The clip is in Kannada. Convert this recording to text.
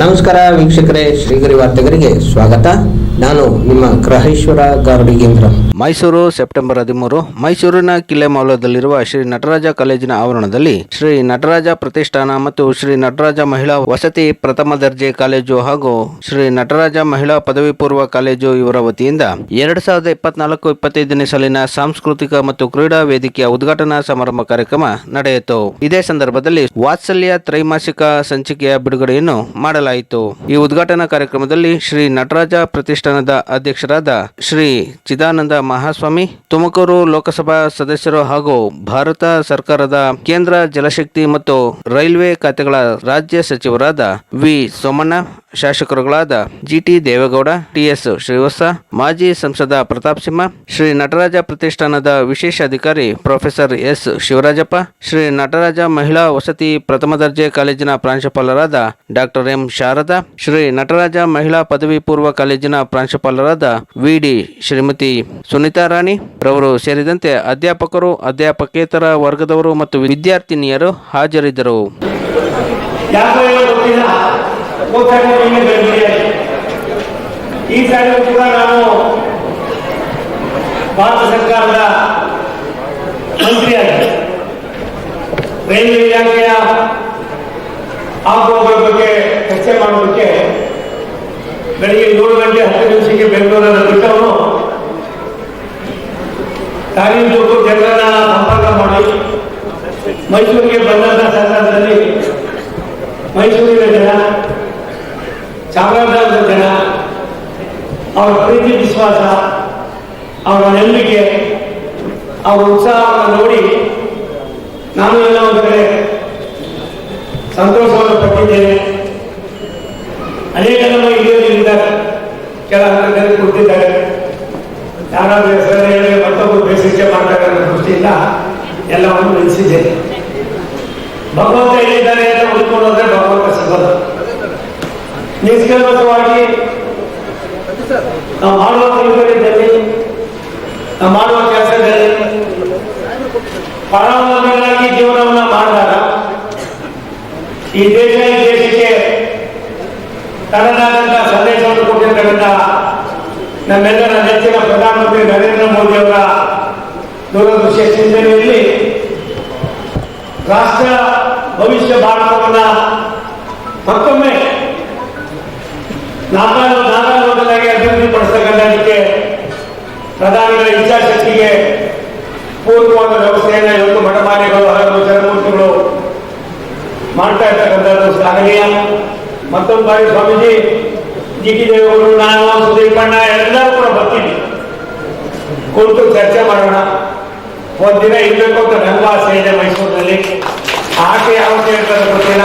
ನಮಸ್ಕಾರ ವೀಕ್ಷಕರೇ, ಶ್ರೀಗರಿ ವಾರ್ತೆಗರಿಗೆ ಸ್ವಾಗತ. ನಾನು ನಿಮ್ಮ ಗ್ರಹೇಶ್ವರ ಗಾರ್ಡಿಗೇಂದ್ರ ಮೈಸೂರು, ಸೆಪ್ಟೆಂಬರ್ ಹದಿಮೂರು, ಮೈಸೂರಿನ ಕಿಲೆ ಮೌಲದಲ್ಲಿರುವ ಶ್ರೀ ನಟರಾಜ ಕಾಲೇಜಿನ ಆವರಣದಲ್ಲಿ ಶ್ರೀ ನಟರಾಜ ಪ್ರತಿಷ್ಠಾನ ಮತ್ತು ಶ್ರೀ ನಟರಾಜ ಮಹಿಳಾ ವಸತಿ ಪ್ರಥಮ ದರ್ಜೆ ಕಾಲೇಜು ಹಾಗೂ ಶ್ರೀ ನಟರಾಜ ಮಹಿಳಾ ಪದವಿ ಪೂರ್ವ ಕಾಲೇಜು ಇವರ ವತಿಯಿಂದ ಎರಡ್ ಸಾವಿರದ ಇಪ್ಪತ್ನಾಲ್ಕು ಇಪ್ಪತ್ತೈದನೇ ಸಾಲಿನ ಸಾಂಸ್ಕೃತಿಕ ಮತ್ತು ಕ್ರೀಡಾ ವೇದಿಕೆಯ ಉದ್ಘಾಟನಾ ಸಮಾರಂಭ ಕಾರ್ಯಕ್ರಮ ನಡೆಯಿತು. ಇದೇ ಸಂದರ್ಭದಲ್ಲಿ ವಾತ್ಸಲ್ಯ ತ್ರೈಮಾಸಿಕ ಸಂಚಿಕೆಯ ಬಿಡುಗಡೆಯನ್ನು ಮಾಡಲಾಯಿತು ಈ ಉದ್ಘಾಟನಾ ಕಾರ್ಯಕ್ರಮದಲ್ಲಿ ಶ್ರೀ ನಟರಾಜ ಪ್ರತಿಷ್ಠಾನದ ಅಧ್ಯಕ್ಷರಾದ ಶ್ರೀ ಚಿದಾನಂದ ಮಹಾಸ್ವಾಮಿ, ತುಮಕೂರು ಲೋಕಸಭಾ ಸದಸ್ಯರು ಹಾಗೂ ಭಾರತ ಸರ್ಕಾರದ ಕೇಂದ್ರ ಜಲಶಕ್ತಿ ಮತ್ತು ರೈಲ್ವೆ ಖಾತೆಗಳ ರಾಜ್ಯ ಸಚಿವರಾದ ವಿ ಸೋಮಣ್ಣ ಶಾಸಕರುಗಳಾದ ಜಿಟಿ ದೇವೇಗೌಡ, ಟಿಎಸ್ ಶ್ರೀವತ್ಸ, ಮಾಜಿ ಸಂಸದ ಪ್ರತಾಪ್ ಸಿಂಹ, ಶ್ರೀ ನಟರಾಜ ಪ್ರತಿಷ್ಠಾನದ ವಿಶೇಷ ಅಧಿಕಾರಿ ಪ್ರೊಫೆಸರ್ ಎಸ್ ಶಿವರಾಜಪ್ಪ, ಶ್ರೀ ನಟರಾಜ ಮಹಿಳಾ ವಸತಿ ಪ್ರಥಮ ದರ್ಜೆ ಕಾಲೇಜಿನ ಪ್ರಾಂಶುಪಾಲರಾದ ಡಾಕ್ಟರ್ ಎಂ ಶಾರದಾ, ಶ್ರೀ ನಟರಾಜ ಮಹಿಳಾ ಪದವಿ ಪೂರ್ವ ಕಾಲೇಜಿನ ಪ್ರಾಂಶುಪಾಲರಾದ ವಿಡಿ ಶ್ರೀಮತಿ ಸುನೀತಾ ರಾಣಿ ರವರು ಸೇರಿದಂತೆ ಅಧ್ಯಾಪಕರು, ಅಧ್ಯಾಪಕೇತರ ವರ್ಗದವರು ಮತ್ತು ವಿದ್ಯಾರ್ಥಿನಿಯರು ಹಾಜರಿದ್ದರು. ಈ ಸಾರಿ ಕೂಡ ನಾನು ಭಾರತ ಸರ್ಕಾರದ ಮಂತ್ರಿಯಾಗಿ, ರೈಲ್ವೆ ಇಲಾಖೆಯ ಆಗುವವರ ಬಗ್ಗೆ ಚರ್ಚೆ ಮಾಡೋದಕ್ಕೆ ಬೆಳಿಗ್ಗೆ ಏಳು ಗಂಟೆ ಹತ್ತು ನಿಮಿಷಕ್ಕೆ ಬೆಂಗಳೂರಲ್ಲಿ ಬಿಟ್ಟವನು ಕಾರ್ಯದೂರು ಜನರನ್ನ ಸಂಪರ್ಕ ಮಾಡಿ ಮೈಸೂರಿಗೆ ಬಂದಂತ ಸಂದರ್ಭದಲ್ಲಿ ಮೈಸೂರಿನ ಜನ ಚಾಮರಾಜನಗರದ ಜನ ಅವರ ಪ್ರೀತಿ, ವಿಶ್ವಾಸ, ಅವರ ನಂಬಿಕೆ, ಅವರ ಉತ್ಸಾಹವನ್ನು ನೋಡಿ ನಾನು ಎಲ್ಲ ಒಂದು ಕಡೆ ಸಂತೋಷವನ್ನು ಪಟ್ಟಿದ್ದೇನೆ. ಅನೇಕ ನಮ್ಮ ಹಿರಿಯರಿದ್ದಾರೆ ಕೆಲ ಹಂತದಲ್ಲಿ ಕೊಡ್ತಿದ್ದಾರೆ ಯಾರಾದ್ರೂ ಹೆಸರು ಹೇಳಿ ಮತ್ತೊಬ್ಬರು ಬೇಸಿಗೆ ಮಾಡ್ತಾರೆ ಅನ್ನೋ ದೃಷ್ಟಿಯಿಂದ ಎಲ್ಲವನ್ನು ನಿಲ್ಲಿಸಿದ್ದೇನೆ ಭಗವಂತ ಹೇಳಿದ್ದಾರೆ ಅಂತ ಹುಡುಕೊಂಡು ಹೋದ್ರೆ ಭಗವಂತ ಸಿಗೋದು ನಿಷ್ಕಲ್ಮತವಾಗಿ ನಾವು ಮಾಡುವ ನಾವು ಮಾಡುವ ಕೆಲಸದಲ್ಲಿ ಪರಾವಲಂಬಿಗಳಾಗಿ ಜೀವನವನ್ನ ಮಾಡಿದಾಗ ಈ ದೇಶ ಈ ದೇಶಕ್ಕೆ ತನ್ನದಾದಂತಹ ಸಂದೇಶವನ್ನು ನಮ್ಮೆಲ್ಲರ ನೆಚ್ಚಿನ ಪ್ರಧಾನಮಂತ್ರಿ ನರೇಂದ್ರ ಮೋದಿ ಅವರ ದೂರದೃಶ್ಯ ಚಿಂತನೆಯಲ್ಲಿ ರಾಷ್ಟ್ರ ಭವಿಷ್ಯ ಭಾರತವನ್ನ ಮತ್ತೊಮ್ಮೆ ನಾಲ್ಕು ನಾಲ್ಕಾಗಿ ಅಭಿವೃದ್ಧಿ ಪಡಿಸ್ತಕ್ಕಂಥದಕ್ಕೆ ಪ್ರಧಾನಿಗಳ ಇಚ್ಛಾಶಕ್ತಿಗೆ ಪೂರ್ವವಾದ ವ್ಯವಸ್ಥೆಯನ್ನು ಇವತ್ತು ಮಠಮಾನ್ಯಗಳು ಹಲವು ಜನಮೂರ್ತಿಗಳು ಮಾಡ್ತಾ ಇರ್ತಕ್ಕಂಥದ್ದು ಶ್ಲಾಘನೀಯ ಮತ್ತೊಂದು ಬಾರಿ ಸ್ವಾಮೀಜಿ ಜಿ ಟಿ ದೇವೇಗೌಡರು, ನಾನು ಸುದೀಪಣ್ಣ ಎಲ್ಲರೂ ಕೂಡ ಬರ್ತೀವಿ. ಕುರಿತು ಚರ್ಚೆ ಮಾಡೋಣ. ಒಂದಿನ ಇರಬೇಕು ಅಂತ ಆಸೆ ಇದೆ ಮೈಸೂರಿನಲ್ಲಿ. ಆಕೆ ಯಾವ ಹೇಳ್ತಾರೆ ಗೊತ್ತಿಲ್ಲ